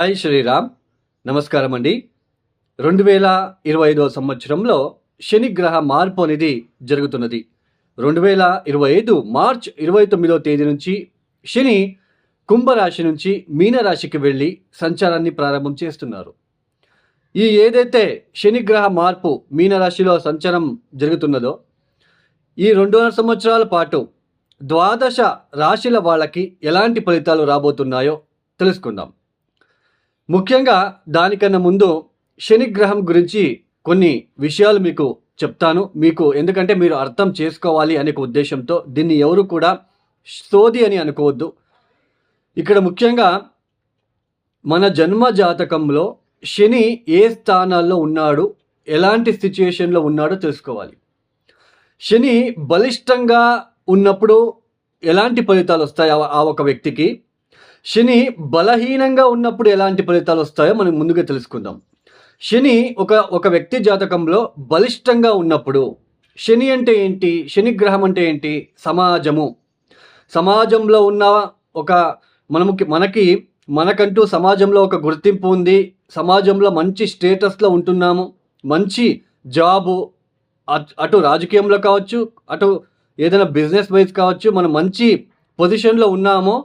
High Sriram. నమస్కారం అండి రెండు వేల ఇరవై ఐదవ సంవత్సరంలో శనిగ్రహ మార్పు అనేది జరుగుతున్నది. రెండు వేల ఇరవై ఐదు మార్చ్ ఇరవై తొమ్మిదవ తేదీ నుంచి శని కుంభరాశి నుంచి మీనరాశికి వెళ్ళి సంచారాన్ని ప్రారంభం చేస్తున్నారు. ఈ ఏదైతే శనిగ్రహ మార్పు మీనరాశిలో సంచారం జరుగుతున్నదో ఈ రెండున్నర సంవత్సరాల పాటు ద్వాదశ రాశిల వాళ్ళకి ఎలాంటి ఫలితాలు రాబోతున్నాయో తెలుసుకుందాం. ముఖ్యంగా దానికన్నా ముందు శని గ్రహం గురించి కొన్ని విషయాలు మీకు చెప్తాను. మీకు ఎందుకంటే మీరు అర్థం చేసుకోవాలి అనే ఒక ఉద్దేశంతో దీన్ని ఎవరు కూడా సోది అని అనుకోవద్దు. ఇక్కడ ముఖ్యంగా మన జన్మ జాతకంలో శని ఏ స్థానాల్లో ఉన్నాడు ఎలాంటి సిచ్యుయేషన్లో ఉన్నాడో తెలుసుకోవాలి. శని బలిష్టంగా ఉన్నప్పుడు ఎలాంటి ఫలితాలు వస్తాయి ఆ ఒక వ్యక్తికి? శని బలహీనంగా ఉన్నప్పుడు ఎలాంటి ఫలితాలు వస్తాయో మనం ముందుగా తెలుసుకుందాం. శని ఒక ఒక వ్యక్తి జాతకంలో బలిష్టంగా ఉన్నప్పుడు శని అంటే ఏంటి? శని గ్రహం అంటే ఏంటి? సమాజము. సమాజంలో ఉన్న ఒక మనముకి మనకి మనకంటూ సమాజంలో ఒక గుర్తింపు ఉంది. సమాజంలో మంచి స్టేటస్లో ఉంటున్నాము. మంచి జాబు అట్- అటు రాజకీయంలో కావచ్చు అటు ఏదైనా బిజినెస్ వైజ్ కావచ్చు మనం మంచి పొజిషన్లో ఉన్నామో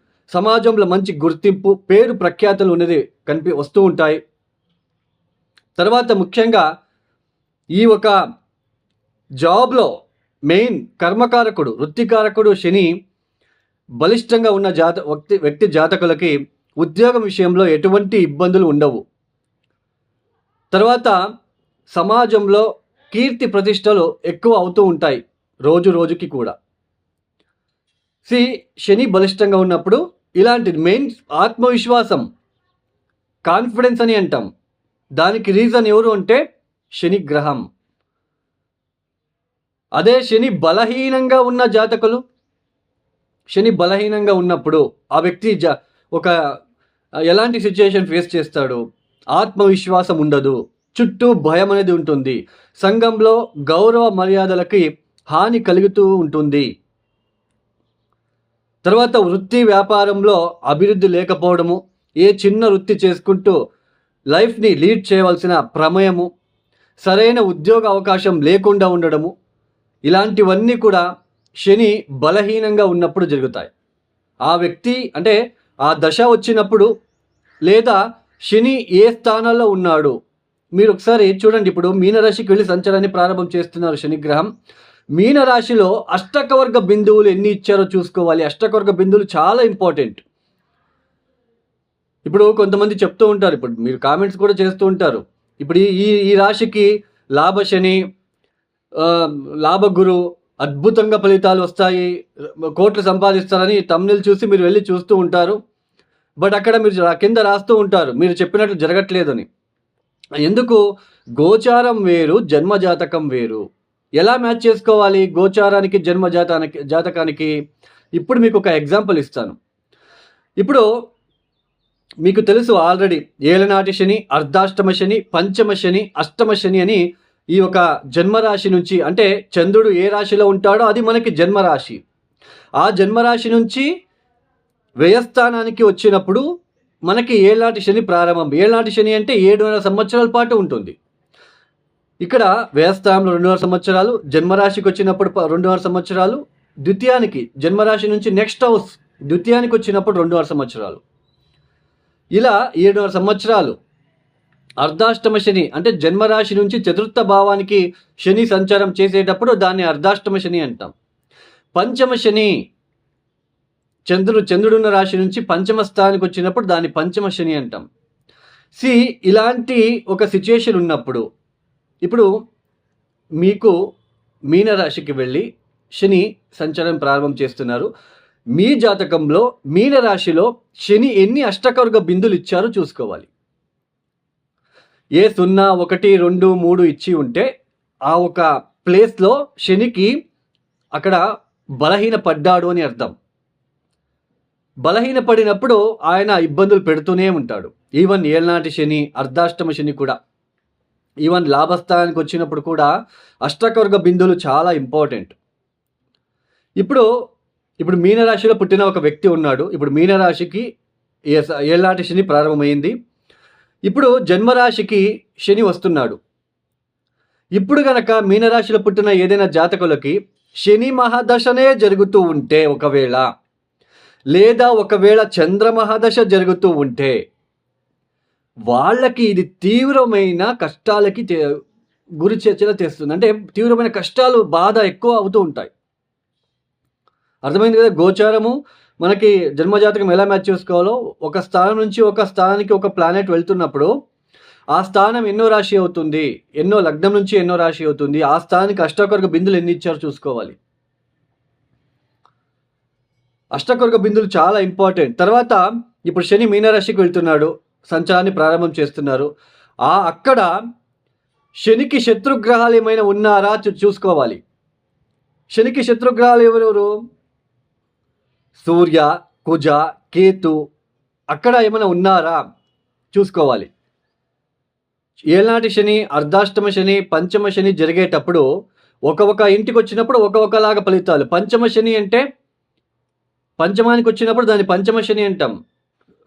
సమాజంలో మంచి గుర్తింపు పేరు ప్రఖ్యాతులు ఉన్నది కనిపి వస్తూ ఉంటాయి. తర్వాత ముఖ్యంగా ఈ ఒక జాబ్లో మెయిన్ కర్మకారకుడు వృత్తికారకుడు శని బలిష్టంగా ఉన్న జాత వ్యక్తి వ్యక్తి జాతకులకి ఉద్యోగం విషయంలో ఎటువంటి ఇబ్బందులు ఉండవు. తర్వాత సమాజంలో కీర్తి ప్రతిష్టలు ఎక్కువ అవుతూ ఉంటాయి రోజు రోజుకి కూడా. సి శని బలిష్టంగా ఉన్నప్పుడు ఇలాంటి మెయిన్ ఆత్మవిశ్వాసం కాన్ఫిడెన్స్ అని అంటాం. దానికి రీజన్ ఎవరు అంటే శని గ్రహం. అదే శని బలహీనంగా ఉన్న జాతకులు శని బలహీనంగా ఉన్నప్పుడు ఆ వ్యక్తి జ ఒక ఎలాంటి సిచ్యుయేషన్ ఫేస్ చేస్తాడు? ఆత్మవిశ్వాసం ఉండదు. చుట్టూ భయం అనేది ఉంటుంది. సంఘంలో గౌరవ మర్యాదలకి హాని కలుగుతూ ఉంటుంది. తర్వాత వృత్తి వ్యాపారంలో అభివృద్ధి లేకపోవడము ఏ చిన్న వృత్తి చేసుకుంటూ లైఫ్ని లీడ్ చేయవలసిన ప్రమేయము సరైన ఉద్యోగ అవకాశం లేకుండా ఉండడము ఇలాంటివన్నీ కూడా శని బలహీనంగా ఉన్నప్పుడు జరుగుతాయి. ఆ వ్యక్తి అంటే ఆ దశ వచ్చినప్పుడు లేదా శని ఏ స్థానాల్లో ఉన్నాడు మీరు ఒకసారి చూడండి. ఇప్పుడు మీనరాశికి వెళ్ళి సంచారాన్ని ప్రారంభం చేస్తున్నారు శనిగ్రహం. మీనరాశిలో అష్టకవర్గ బిందువులు ఎన్ని ఇచ్చారో చూసుకోవాలి. అష్టకవర్గ బిందువులు చాలా ఇంపార్టెంట్ ఇప్పుడు కొంతమంది చెప్తూ ఉంటారు. ఇప్పుడు మీరు కామెంట్స్ కూడా చేస్తూ ఉంటారు. ఇప్పుడు ఈ ఈ- రాశికి లాభశని లాభ లాభగురు అద్భుతంగా ఫలితాలు వస్తాయి. కోట్లు సంపాదిస్తారని తమ్ముళ్ళు చూసి మీరు వెళ్ళి చూస్తూ ఉంటారు. బట్ అక్కడ మీరు కింద రాస్తూ ఉంటారు. మీరు చెప్పినట్లు జరగట్లేదని. ఎందుకు? గోచారం వేరు జన్మ జాతకం వేరు. ఎలా మ్యాచ్ చేసుకోవాలి గోచారానికి జన్మ జాతానికి జాతకానికి? ఇప్పుడు మీకు ఒక ఎగ్జాంపుల్ ఇస్తాను. ఇప్పుడు మీకు తెలుసు ఆల్రెడీ ఏలనాటి శని అర్ధాష్టమ శని పంచమ శని అష్టమ శని అని ఈ ఒక జన్మరాశి నుంచి అంటే చంద్రుడు ఏ రాశిలో ఉంటాడో అది మనకి జన్మరాశి. ఆ జన్మరాశి నుంచి వ్యయస్థానానికి వచ్చినప్పుడు మనకి ఏలాంటి శని ప్రారంభం. ఏలాంటి శని అంటే ఏడున్నర సంవత్సరాల పాటు ఉంటుంది. ఇక్కడ వ్యయస్థానంలో రెండున్నర సంవత్సరాలు జన్మరాశికి వచ్చినప్పుడు రెండున్నర సంవత్సరాలు ద్వితీయానికి జన్మరాశి నుంచి నెక్స్ట్ హౌస్ ద్వితీయానికి వచ్చినప్పుడు రెండున్నర సంవత్సరాలు. ఇలా ఏడున్నర సంవత్సరాలు. అర్ధాష్టమ శని అంటే జన్మరాశి నుంచి చతుర్థ భావానికి శని సంచారం చేసేటప్పుడు దాన్ని అర్ధాష్టమ శని అంటాం. పంచమ శని చంద్రుడు చంద్రుడున్న రాశి నుంచి పంచమ స్థానానికి వచ్చినప్పుడు దాన్ని పంచమ శని అంటాం. సి ఇలాంటి ఒక సిచ్యుయేషన్ ఉన్నప్పుడు ఇప్పుడు మీకు మీనరాశికి వెళ్ళి శని సంచారం ప్రారంభం చేస్తున్నారు. మీ జాతకంలో మీనరాశిలో శని ఎన్ని అష్టకవర్గ బిందులు ఇచ్చారో చూసుకోవాలి. ఏ సున్నా ఒకటి రెండు మూడు ఇచ్చి ఉంటే ఆ ఒక ప్లేస్లో శనికి అక్కడ బలహీన పడ్డాడు అని అర్థం. బలహీన పడినప్పుడు ఆయన ఇబ్బందులు పెడుతూనే ఉంటాడు. ఈవెన్ ఏళ్ళనాటి శని అర్ధాష్టమ శని కూడా. ఈవెన్ లాభస్థానానికి వచ్చినప్పుడు కూడా అష్టకవర్గ బిందువులు చాలా ఇంపార్టెంట్ ఇప్పుడు ఇప్పుడు మీనరాశిలో పుట్టిన ఒక వ్యక్తి ఉన్నాడు. ఇప్పుడు మీనరాశికి ఏ- శని ప్రారంభమైంది. ఇప్పుడు జన్మరాశికి శని వస్తున్నాడు. ఇప్పుడు గనక మీనరాశిలో పుట్టిన ఏదైనా జాతకులకి శని మహాదశనే జరుగుతూ ఉంటే ఒకవేళ లేదా ఒకవేళ చంద్ర మహాదశ జరుగుతూ ఉంటే వాళ్ళకి ఇది తీవ్రమైన కష్టాలకి గురి చేర్చేలా చేస్తుంది. అంటే తీవ్రమైన కష్టాలు బాధ ఎక్కువ అవుతూ ఉంటాయి. అర్థమైంది కదా? గోచారము మనకి జన్మజాతకం ఎలా మ్యాచ్ చేసుకోవాలో? ఒక స్థానం నుంచి ఒక స్థానానికి ఒక ప్లానెట్ వెళ్తున్నప్పుడు ఆ స్థానం ఎన్నో రాశి అవుతుంది? ఎన్నో లగ్నం నుంచి ఎన్నో రాశి అవుతుంది? ఆ స్థానానికి అష్టకొరక బిందులు ఎన్ని ఇచ్చారో చూసుకోవాలి. అష్టకొరక బిందులు చాలా ఇంపార్టెంట్. తర్వాత ఇప్పుడు శని మీనరాశికి వెళ్తున్నాడు. సంచారాన్ని ప్రారంభం చేస్తున్నారు. ఆ అక్కడ శనికి శత్రుగ్రహాలు ఏమైనా ఉన్నారా చూ- చూసుకోవాలి. శనికి శత్రుగ్రహాలు ఎవరెవరు? సూర్య కుజ కేతు అక్కడ ఏమైనా ఉన్నారా? చూసుకోవాలి. ఏనాటి శని అర్ధాష్టమ శని పంచమ శని జరిగేటప్పుడు ఒక ఒక ఇంటికి వచ్చినప్పుడు ఒక ఒకలాగా ఫలితాలు. పంచమ శని అంటే పంచమానికి వచ్చినప్పుడు దాన్ని పంచమ శని అంటాం.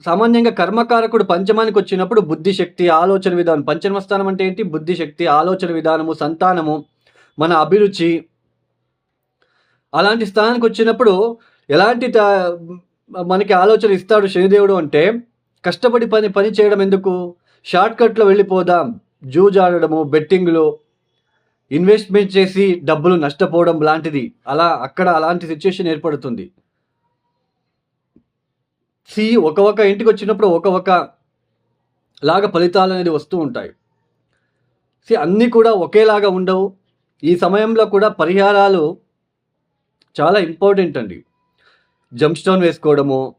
సామాన్యంగా కర్మకారకుడు పంచమానికి వచ్చినప్పుడు బుద్ధి శక్తి ఆలోచన విధానం పంచమ స్థానం అంటే ఏంటి? బుద్ధి శక్తి ఆలోచన విధానము సంతానము మన అభిరుచి. అలాంటి స్థానానికి వచ్చినప్పుడు ఎలాంటి త- మనకి ఆలోచన ఇస్తాడు శనిదేవుడు అంటే కష్టపడి పని పని చేయడం ఎందుకు? షార్ట్కట్లో వెళ్ళిపోదాం జూజాడడము బెట్టింగ్లు ఇన్వెస్ట్మెంట్ చేసి డబ్బులు నష్టపోవడం లాంటిది. అలా అక్కడ అలాంటి సిచ్యుయేషన్ ఏర్పడుతుంది. సి ఒక ఒక ఇంటికి వచ్చినప్పుడు ఒక ఒక లాగా ఫలితాలు అనేది వస్తూ ఉంటాయి. సి అన్నీ కూడా ఒకేలాగా ఉండవు. ఈ సమయంలో కూడా పరిహారాలు చాలా ఇంపార్టెంట్ అండి. జంప్ స్టోన్ వేసుకోవడము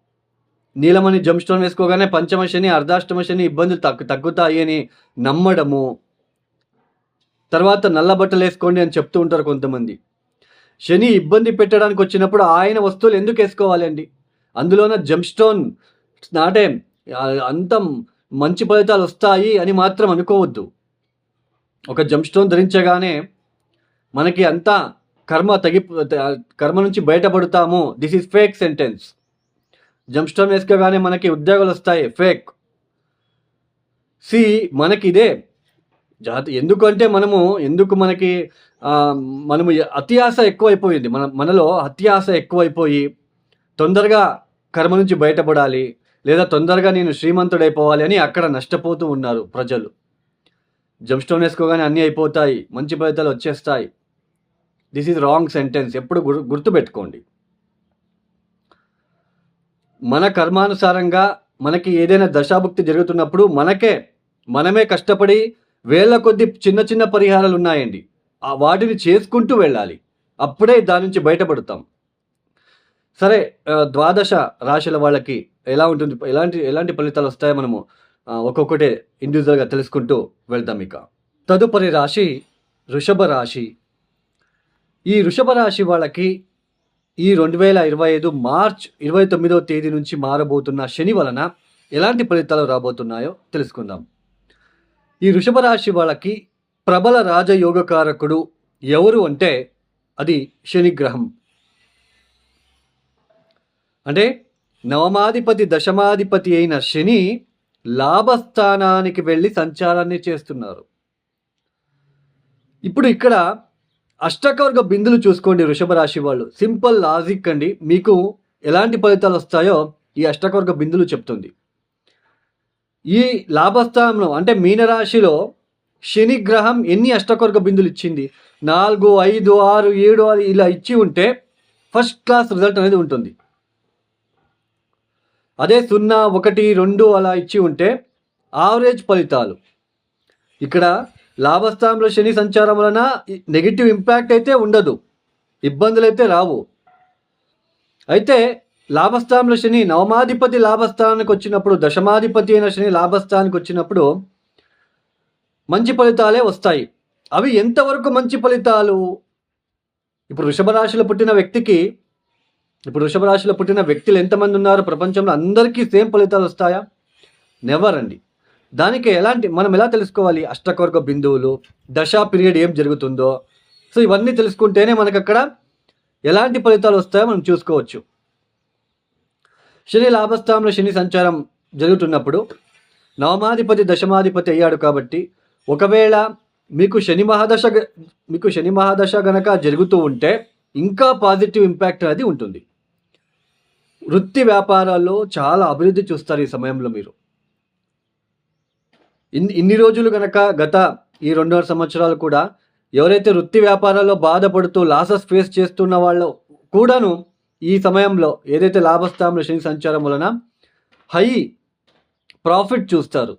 నీలమణి జంప్ స్టోన్ వేసుకోగానే పంచమ శని అర్ధాష్టమ శని ఇబ్బందులు తగ్గు తగ్గుతాయి అని నమ్మడము. తర్వాత నల్ల బట్టలు వేసుకోండి అని చెప్తూ ఉంటారు కొంతమంది. శని ఇబ్బంది పెట్టడానికి వచ్చినప్పుడు ఆయన వస్తువులు ఎందుకు వేసుకోవాలి అండి అందులోన జంప్ స్టోన్ నాటే అంత మంచి ఫలితాలు వస్తాయి అని మాత్రం అనుకోవద్దు. ఒక జంప్ స్టోన్ ధరించగానే మనకి అంతా కర్మ తగి కర్మ నుంచి బయటపడతాము. దిస్ ఈజ్ ఫేక్ సెంటెన్స్ జంప్స్టోన్ వేసుకోగానే మనకి ఉద్యోగాలు వస్తాయి. ఫేక్ సి మనకి ఇదే. జాతి ఎందుకంటే మనము ఎందుకు మనకి మనము మనము ఆశ ఎక్కువైపోయింది. మన మనలో అత్యాశ ఎక్కువైపోయి తొందరగా కర్మ నుంచి బయటపడాలి లేదా తొందరగా నేను శ్రీమంతుడైపోవాలి అని అక్కడ నష్టపోతూ ఉన్నారు ప్రజలు. జంప్ స్టోన్ వేసుకోగానే అన్నీ అయిపోతాయి మంచి ఫలితాలు వచ్చేస్తాయి. దిస్ ఈజ్ రాంగ్ సెంటెన్స్ ఎప్పుడు గుర్ గుర్తుపెట్టుకోండి. మన కర్మానుసారంగా మనకి ఏదైనా దశాభుక్తి జరుగుతున్నప్పుడు మనకే మనమే కష్టపడి వేల కొద్ది చిన్న చిన్న పరిహారాలు ఉన్నాయండి వాటిని చేసుకుంటూ వెళ్ళాలి. అప్పుడే దాని నుంచి బయటపడతాం. సరే ద్వాదశ రాశుల వాళ్ళకి ఎలా ఉంటుంది? ఎలాంటి ఎలాంటి ఫలితాలు వస్తాయో మనము ఒక్కొక్కటే ఇండివిజువల్గా తెలుసుకుంటూ వెళ్దాం ఇక. తదుపరి రాశి వృషభ రాశి. ఈ వృషభ రాశి వాళ్ళకి ఈ రెండు వేల ఇరవై ఐదు మార్చ్ ఇరవై తొమ్మిదవ తేదీ నుంచి మారబోతున్న శని వలన ఎలాంటి ఫలితాలు రాబోతున్నాయో తెలుసుకుందాం. ఈ వృషభ రాశి వాళ్ళకి ప్రబల రాజయోగకారకుడు ఎవరు అంటే అది శనిగ్రహం. అంటే నవమాధిపతి దశమాధిపతి అయిన శని లాభస్థానానికి వెళ్ళి సంచారాన్ని చేస్తున్నారు. ఇప్పుడు ఇక్కడ అష్టకవర్గ బిందులు చూసుకోండి వృషభ రాశి వాళ్ళు. సింపుల్ లాజిక్ అండి. మీకు ఎలాంటి ఫలితాలు వస్తాయో ఈ అష్టకవర్గ బిందులు చెప్తుంది. ఈ లాభస్థానంలో అంటే మీనరాశిలో శని గ్రహం ఎన్ని అష్టకవర్గ బిందులు ఇచ్చింది? నాలుగు ఐదు ఆరు ఏడు ఇలా ఇచ్చి ఉంటే ఫస్ట్ క్లాస్ రిజల్ట్ అనేది ఉంటుంది. అదే సున్నా ఒకటి రెండు అలా ఇచ్చి ఉంటే ఆవరేజ్ ఫలితాలు. ఇక్కడ లాభస్థానంలో శని సంచారం వలన నెగిటివ్ ఇంపాక్ట్ అయితే ఉండదు. ఇబ్బందులు అయితే రావు. అయితే లాభస్థానంలో శని నవమాధిపతి లాభస్థానానికి వచ్చినప్పుడు దశమాధిపతి అయిన శని లాభస్థానానికి వచ్చినప్పుడు మంచి ఫలితాలే వస్తాయి. అవి ఎంతవరకు మంచి ఫలితాలు? ఇప్పుడు వృషభ రాశిలో పుట్టిన వ్యక్తికి ఇప్పుడు వృషభ రాశిలో పుట్టిన వ్యక్తులు ఎంతమంది ఉన్నారు? ప్రపంచంలో అందరికీ సేమ్ ఫలితాలు వస్తాయా? నెవర్ అండి దానికి ఎలాంటి మనం ఎలా తెలుసుకోవాలి? అష్టకవర్గ బిందువులు దశా పీరియడ్ ఏం జరుగుతుందో. సో ఇవన్నీ తెలుసుకుంటేనే మనకు అక్కడ ఎలాంటి ఫలితాలు వస్తాయో మనం చూసుకోవచ్చు. శని లాభస్థానంలో శని సంచారం జరుగుతున్నప్పుడు నవమాధిపతి దశమాధిపతి అయ్యాడు కాబట్టి ఒకవేళ మీకు శని మహాదశ మీకు శని మహాదశ గనక జరుగుతూ ఉంటే ఇంకా పాజిటివ్ ఇంపాక్ట్ అనేది ఉంటుంది. వృత్తి వ్యాపారాల్లో చాలా అభివృద్ధి చూస్తారు ఈ సమయంలో మీరు. ఇన్ని ఇన్ని రోజులు కనుక గత ఈ రెండున్నర సంవత్సరాలు కూడా ఎవరైతే వృత్తి వ్యాపారాల్లో బాధపడుతూ లాసెస్ ఫేస్ చేస్తున్న వాళ్ళు కూడాను ఈ సమయంలో ఏదైతే లాభస్థానం శని సంచారం వలన హై ప్రాఫిట్ చూస్తారు.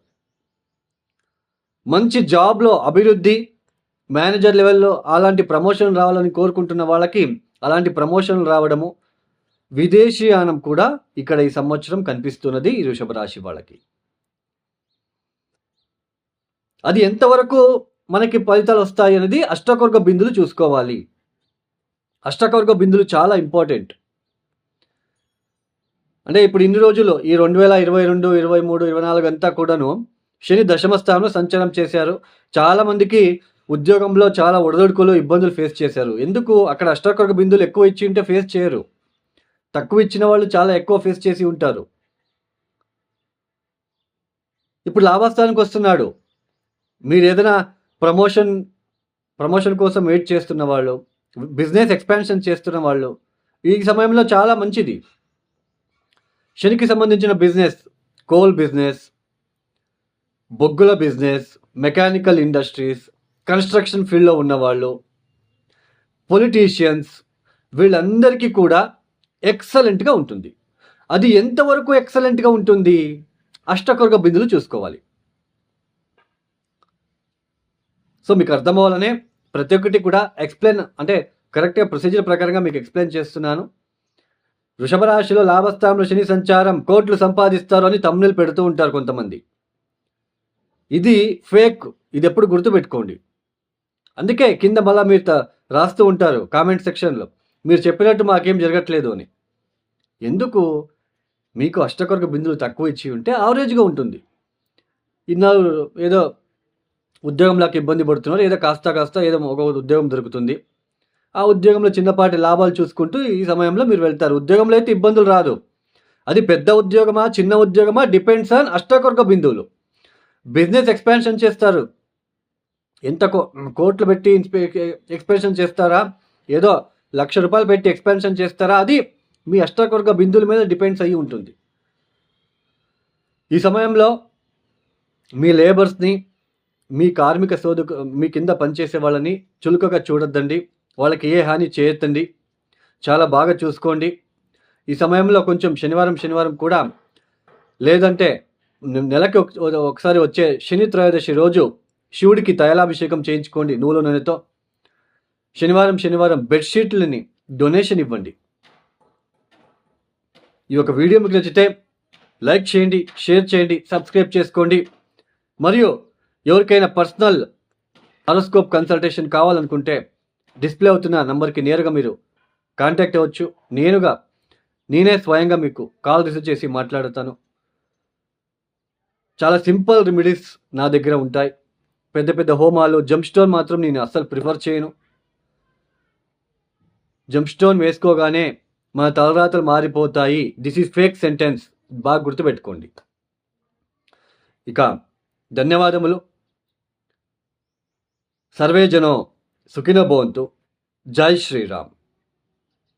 మంచి జాబ్లో అభివృద్ధి మేనేజర్ లెవెల్లో అలాంటి ప్రమోషన్ రావాలని కోరుకుంటున్న వాళ్ళకి అలాంటి ప్రమోషన్ రావడము విదేశీయానం కూడా ఇక్కడ ఈ సంవత్సరం కనిపిస్తున్నది ఈ వృషభ రాశి వాళ్ళకి. అది ఎంతవరకు మనకి ఫలితాలు వస్తాయి అనేది అష్టకవర్గ బిందులు చూసుకోవాలి. అష్టకవర్గ బిందులు చాలా ఇంపార్టెంట్. అంటే ఇప్పుడు ఇన్ని రోజులు ఈ రెండు వేల ఇరవై రెండు ఇరవై మూడు ఇరవై నాలుగు అంతా కూడాను శని దశమ స్థానంలో సంచలనం చేశారు. చాలామందికి ఉద్యోగంలో చాలా ఒడదొడుకులు ఇబ్బందులు ఫేస్ చేశారు. ఎందుకు? అక్కడ అష్టకవర్గ బిందులు ఎక్కువ ఇచ్చి ఉంటే ఫేస్ చేయరు. తక్కువ ఇచ్చిన వాళ్ళు చాలా ఎక్కువ ఫేస్ చేసి ఉంటారు. ఇప్పుడు లాభస్థానానికి వస్తున్నాడు. మీరు ఏదైనా ప్రమోషన్ ప్రమోషన్ కోసం వెయిట్ చేస్తున్న వాళ్ళు బిజినెస్ ఎక్స్పాన్షన్ చేస్తున్న వాళ్ళు ఈ సమయంలో చాలా మంచిది. శనికి సంబంధించిన బిజినెస్ కోల్ బిజినెస్ బొగ్గుల బిజినెస్ మెకానికల్ ఇండస్ట్రీస్ కన్స్ట్రక్షన్ ఫీల్డ్లో ఉన్నవాళ్ళు పొలిటీషియన్స్ వీళ్ళందరికీ కూడా ఎక్సలెంట్గా ఉంటుంది. అది ఎంతవరకు ఎక్సలెంట్గా ఉంటుంది? అష్టకర్గ బిందులు చూసుకోవాలి. సో మీకు అర్థం అవ్వాలనే ప్రతి ఒక్కటి కూడా ఎక్స్ప్లెయిన్ అంటే కరెక్ట్గా ప్రొసీజర్ ప్రకారంగా మీకు ఎక్స్ప్లెయిన్ చేస్తున్నాను. వృషభ రాశిలో లాభస్థానంలో శని సంచారం కోట్లు సంపాదిస్తారు అని తమ్ముళ్ళు పెడుతూ ఉంటారు కొంతమంది. ఇది ఫేక్ ఇది ఎప్పుడు గుర్తుపెట్టుకోండి. అందుకే కింద మళ్ళా మీరు రాస్తూ ఉంటారు కామెంట్ సెక్షన్లో. మీరు చెప్పినట్టు మాకేం జరగట్లేదు అని. ఎందుకు? మీకు అష్టకొరక బిందులు తక్కువ ఇచ్చి ఉంటే ఆవరేజ్గా ఉంటుంది. ఇన్నాళ్ళు ఏదో ఉద్యోగంలోకి ఇబ్బంది పడుతున్నారు ఏదో కాస్త కాస్త ఏదో ఒక ఉద్యోగం దొరుకుతుంది. ఆ ఉద్యోగంలో చిన్నపాటి లాభాలు చూసుకుంటూ ఈ సమయంలో మీరు వెళ్తారు. ఉద్యోగంలో అయితే ఇబ్బందులు రాదు. అది పెద్ద ఉద్యోగమా చిన్న ఉద్యోగమా డిపెండ్స్ ఆన్ అష్టకొరక బిందువులు. బిజినెస్ ఎక్స్పాన్షన్ చేస్తారు. ఎంత కో- కోట్లు పెట్టి ఎక్స్పాన్షన్ చేస్తారా? ఏదో లక్ష రూపాయలు పెట్టి ఎక్స్పాన్షన్ చేస్తారా? అది మీ అష్టకొరక బిందువుల మీద డిపెండ్స్ అయ్యి ఉంటుంది. ఈ సమయంలో మీ లేబర్స్ని మీ కార్మిక సోదు మీ కింద పనిచేసే వాళ్ళని చులుకగా చూడొద్దండి. వాళ్ళకి ఏ హాని చేయొద్దండి. చాలా బాగా చూసుకోండి. ఈ సమయంలో కొంచెం శనివారం శనివారం కూడా లేదంటే నెలకి ఒక- ఒకసారి వచ్చే శని త్రయోదశి రోజు శివుడికి తైలాభిషేకం చేయించుకోండి నూలు నూనెతో. శనివారం శనివారం బెడ్షీట్లని డొనేషన్ ఇవ్వండి. ఈ యొక్క వీడియో మీకు నచ్చితే లైక్ చేయండి షేర్ చేయండి సబ్స్క్రైబ్ చేసుకోండి. మరియు ఎవరికైనా పర్సనల్ హరోస్కోప్ కన్సల్టేషన్ కావాలనుకుంటే డిస్ప్లే అవుతున్న నంబర్కి నేరుగా మీరు కాంటాక్ట్ అవ్వచ్చు. నేనుగా నేనే స్వయంగా మీకు కాల్ రిసీవ్ చేసి మాట్లాడతాను. చాలా సింపుల్ రెమెడీస్ నా దగ్గర ఉంటాయి. పెద్ద పెద్ద హోమాలు జంప్ స్టోన్ మాత్రం నేను అస్సలు ప్రిఫర్ చేయను. జంప్ స్టోన్ వేసుకోగానే మన తలరాతలు మారిపోతాయి. దిస్ ఈజ్ ఫేక్ సెంటెన్స్ బాగా గుర్తుపెట్టుకోండి. ఇక ధన్యవాదములు. సర్వేజనో సుఖిన భవంతు. జై శ్రీరామ్.